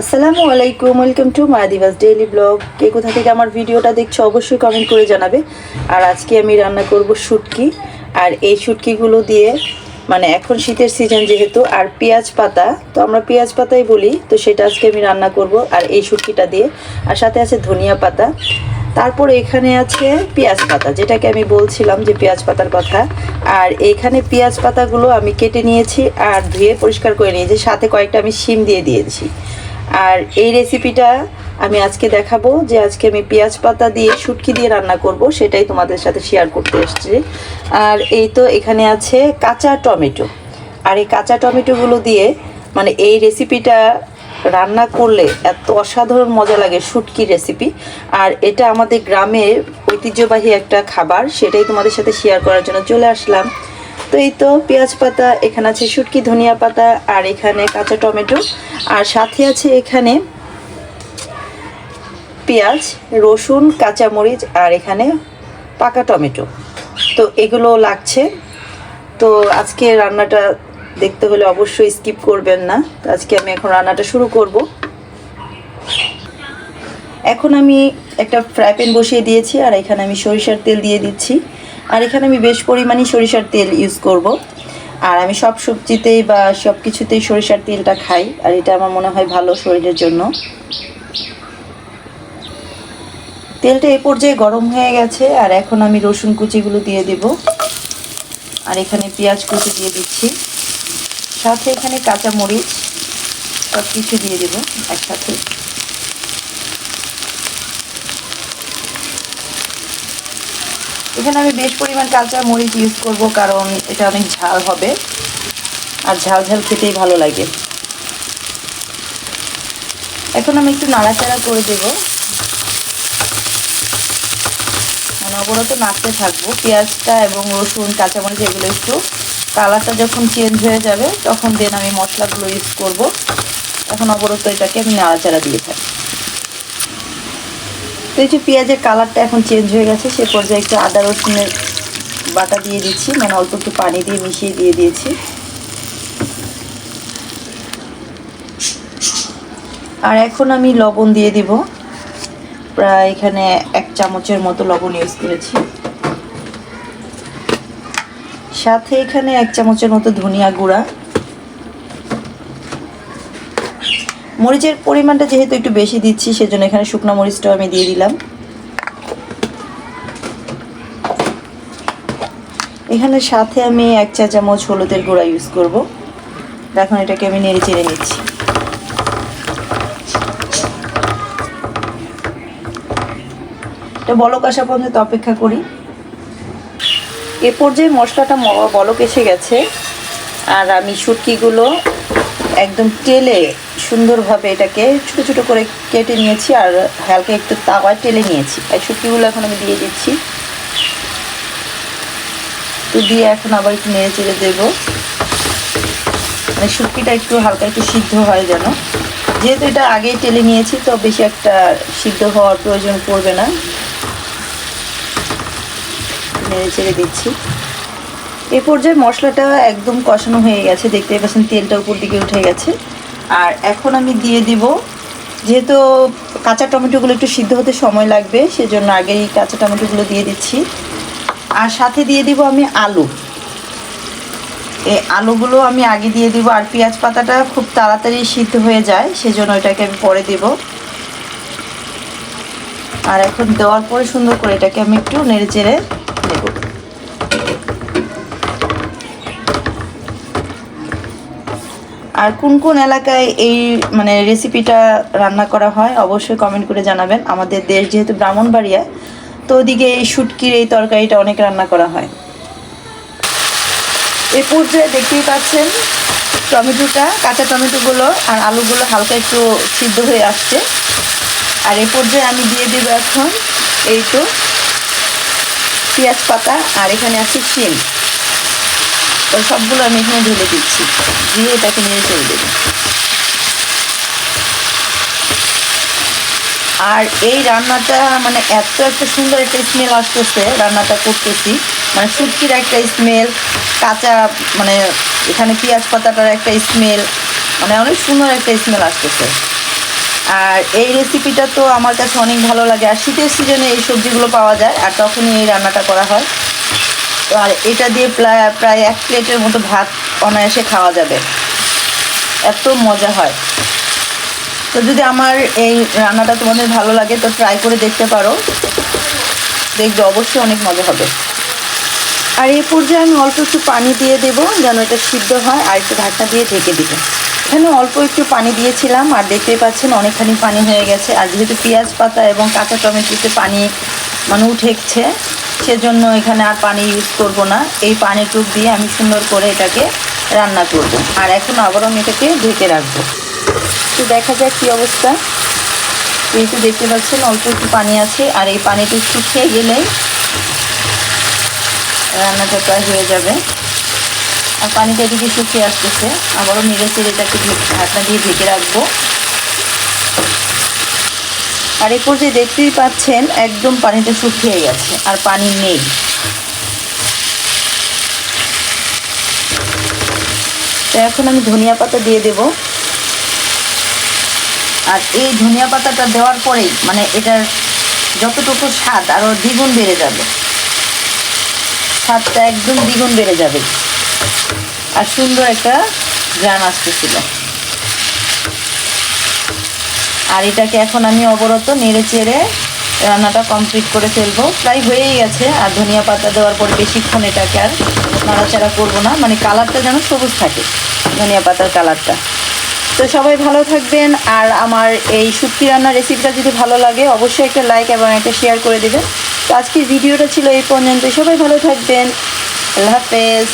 আসসালামু আলাইকুম, welcome to my Dibas daily blog. কে কোথা থেকে আমার ভিডিওটা দেখছ অবশ্যই কমেন্ট করে জানাবে। আর আজকে আমি রান্না করব শুটকি। আর এই শুটকিগুলো দিয়ে মানে এখন শীতের সিজন যেহেতু, আর পেঁয়াজ পাতা। তো আমরা পেঁয়াজ পাতাই বলি, তো সেটা আজকে আমি রান্না করব। আর এই শুটকিটা দিয়ে, আর সাথে আছে ধনিয়া পাতা। তারপর এখানে আছে পেঁয়াজ পাতা, যেটাকে আমি বলছিলাম যে পেঁয়াজ পাতার কথা। আর এখানে পেঁয়াজ পাতাগুলো আমি কেটে নিয়েছি আর ধুয়ে পরিষ্কার করে নিয়েছি। সাথে কয়েকটা আমি শিম দিয়ে দিয়েছি। আর এই রেসিপিটা আমি আজকে দেখাবো যে আজকে আমি পেঁয়াজ পাতা দিয়ে শুটকি দিয়ে রান্না করব, সেটাই তোমাদের সাথে শেয়ার করতে এসেছি। আর এই তো এখানে আছে কাঁচা টমেটো। আর এই কাঁচা টমেটোগুলো দিয়ে মানে এই রেসিপিটা রান্না করলে এত অসাধারণ মজা লাগে শুটকি রেসিপি আর এটা আমাদের গ্রামের ঐতিহ্যবাহী একটা খাবার, সেটাই তোমাদের সাথে শেয়ার করার জন্য চলে আসলাম। তো এই তো পেঁয়াজ পাতা, এখানে আছে শুটকি, ধনিয়া পাতা, আর এখানে কাঁচা টমেটো। আর সাথে আছে এখানে পেঁয়াজ, রসুন, কাঁচামরিচ, আর এখানে পাকা টমেটো। তো এগুলো লাগছে। তো আজকে রান্নাটা দেখতে হলে অবশ্যই স্কিপ করবেন না। তো আজকে আমি এখন রান্নাটা শুরু করব। এখন আমি একটা ফ্রাই প্যান বসিয়ে দিয়েছি, আর এখানে আমি সরিষার তেল দিয়ে দিচ্ছি। আর এখানে আমি বেশ পরিমাণে সরিষার তেল ইউজ করব। আর আমি সব সবজিতেই বা সব কিছুতেই সরিষার তেলটা খাই, আর এটা আমার মনে হয় ভালো শরীরের জন্য। তেলটা এ পর্যায়ে গরম হয়ে গেছে, আর এখন আমি রসুন কুচিগুলো দিয়ে দেব। আর এখানে পেঁয়াজ কুচি দিয়ে দিচ্ছি। সাথে এখানে কাঁচা মরিচ সব কিছু দিয়ে দেবো একসাথে। এখানে আমি বেশ পরিমাণ কাঁচা মরিচ ইউজ করব কারণ এটা অনেক ঝাল হবে। আর ঝাল ঝাল খেতেই ভালো লাগে। এখন আমি একটু নাড়াচাড়া করে দেব। মানে অবরত নাড়তে থাকব। পেঁয়াজটা এবং রসুন, কাঁচামরিচ এগুলো একটু কালারটা যখন চেঞ্জ হয়ে যাবে, তখন দেন আমি মশলাগুলো ইউজ করব। এখন অবরত এটাকে আমি নাড়াচাড়া দিয়ে থাকি তো এই যে পেঁয়াজের কালারটা এখন চেঞ্জ হয়ে গেছে, সে পর্যায়ে একটু আদা, রসুনের বাটা দিয়ে দিচ্ছি মানে অল্প একটু পানি দিয়ে মিশিয়ে দিয়ে দিয়েছি। আর এখন আমি লবণ দিয়ে দিব। প্রায় এখানে এক চামচের মতো লবণ ইউজ করেছি। সাথে এখানে এক চামচের মতো ধনিয়া গুঁড়া। মরিচের পরিমাণটা যেহেতু একটু বেশি দিচ্ছি, সেজন্য এখানে শুকনো মরিচটাও আমি দিয়ে দিলাম। এখানে সাথে আমি এক চা চামচ হলুদের গুঁড়া ইউজ করব। এখন এটাকে আমি নেড়ে চেড়ে নিচ্ছি। এটা বলক আসা পর্যন্ত অপেক্ষা করি। এ পর্যায়ে মশলাটা বলক এসে গেছে। আর আমি শুটকিগুলো একদম তেলে সুন্দরভাবে এটাকে ছোট ছোট করে কেটে নিয়েছি আর হালকা একটু তাওয়ায় টেলে নিয়েছি। এই শুটকিগুলো এখন আমি দিয়ে দিচ্ছি। তো দিয়ে এখন আবার একটু নেড়ে চেড়ে দেবো। মানে শুটকিটা একটু হালকা একটু সিদ্ধ হয় যেন। যেহেতু এটা আগেই টেলে নিয়েছি, তো বেশি একটা সিদ্ধ হওয়ার প্রয়োজন পড়বে না। নেড়ে চেড়ে দিচ্ছি। এ পর্যায়ে মশলাটা একদম কষানো হয়ে গেছে। দেখতে পাচ্ছেন তেলটা উপর দিকে উঠে গেছে। আর এখন আমি দিয়ে দিব, যেহেতু কাঁচা টমেটোগুলো একটু সিদ্ধ হতে সময় লাগবে, সেজন্য আগেই কাঁচা টমেটোগুলো দিয়ে দিচ্ছি। আর সাথে দিয়ে দিব আমি আলু। এই আলুগুলো আমি আগে দিয়ে দিব, আর পেঁয়াজ পাতাটা খুব তাড়াতাড়ি সিদ্ধ হয়ে যায়, সেজন্য এটাকে আমি পরে দেব। আর এখন দেওয়ার পরে সুন্দর করে এটাকে আমি একটু নেড়ে চেড়ে আর কোন কোন এলাকায় এই মানে রেসিপিটা রান্না করা হয়, অবশ্যই কমেন্ট করে জানাবেন। আমাদের দেশ যেহেতু ব্রাহ্মণবাড়িয়া, তো ওদিকে এই শুটকির এই তরকারিটা অনেক রান্না করা হয়। এ পর্যায়ে দেখতেই পাচ্ছেন টমেটোটা, কাঁচা টমেটোগুলো আর আলুগুলো হালকা একটু সিদ্ধ হয়ে আসছে। আর এ পর্যায়ে আমি দিয়ে দেবো এখন এই তো পেঁয়াজ পাতা, আর এখানে আছে শিম। সবগুলো আমি এখানে ঢেলে দিচ্ছি। দিয়ে এটাকে নিয়ে চলে দেবো। আর এই রান্নাটা মানে এত একটা সুন্দর একটা স্মেল আসতেছে, রান্নাটা করতেছি। মানে শুটকির একটা স্মেল কাঁচা মানে এখানে পেঁয়াজ পাতাটার একটা স্মেল মানে অনেক সুন্দর একটা স্মেল আসতেছে। আর এই রেসিপিটা তো আমার কাছে অনেক ভালো লাগে। আর শীতের সিজনে এই সবজিগুলো পাওয়া যায়, আর তখনই এই রান্নাটা করা হয়। তো আর এটা দিয়ে প্রায় এক প্লেটের মতো ভাত অনায়াসে খাওয়া যাবে। এত মজা হয়। তো যদি আমার এই রান্নাটা তোমাদের ভালো লাগে, তো ট্রাই করে দেখতে পারো। দেখবে অবশ্যই অনেক মজা হবে। আর এই পর্যায়ে আমি অল্প একটু পানি দিয়ে দেব, যেন এটা সিদ্ধ হয়, আর একটু ঢাকনা দিয়ে ঢেকে দিব। এখানে অল্প একটু পানি দিয়েছিলাম, আর দেখতেই পাচ্ছেন অনেকখানি পানি হয়ে গেছে। আর যেহেতু পেঁয়াজ পাতা এবং কাঁচা টমেটোতে পানি মানে উঠেছে সেজন্য এখানে আর পানি ইউজ করব না। এই পানিটুক দিয়ে আমি সুন্দর করে এটাকে রান্না করব। আর এখন আবারও আমি এটাকে ঢেকে রাখব। তো দেখা যাক কী অবস্থা। এই তো দেখতে পাচ্ছেন, অল্প একটু পানি আছে। আর এই পানিটা শুকিয়ে গেলেই রান্নাটা প্রায় হয়ে যাবে। আর পানিটা এদিকে শুকিয়ে আসতেছে। আবারও নেড়ে চেড়ে এটাকে ঢেকে- ঢাকনা দিয়ে ঢেকে রাখব। আর এই পর্যায়ে দেখতেই পাচ্ছেন একদম পানিটা শুকিয়ে গেছে, আর পানি নেই। তো এখন আমি ধনিয়া পাতা দিয়ে দেব। আর এই ধনিয়া পাতাটা দেওয়ার পরেই মানে এটার যতটুকু স্বাদ, আরও দ্বিগুণ বেড়ে যাবে। স্বাদটা একদম দ্বিগুণ বেড়ে যাবে। আর সুন্দর একটা গ্রান আসতেছিল। আর এটাকে এখন আমি অবরত নেড়ে চেড়ে রান্নাটা কমপ্লিট করে ফেলব। প্রায় হয়েই গেছে, আর ধনিয়া পাতা দেওয়ার পর বেশিক্ষণ এটাকে আর নাড়াচাড়া করব না। মানে কালারটা যেন সবুজ থাকে, ধনিয়া পাতার কালারটা। তো সবাই ভালো থাকবেন, আর আমার এই শুটকি রান্নার রেসিপিটা যদি ভালো লাগে, অবশ্যই একটা লাইক এবং একটা শেয়ার করে দেবেন। তো আজকের ভিডিওটা ছিল এই পর্যন্ত সবাই ভালো থাকবেন। আল্লাহ হাফেজ।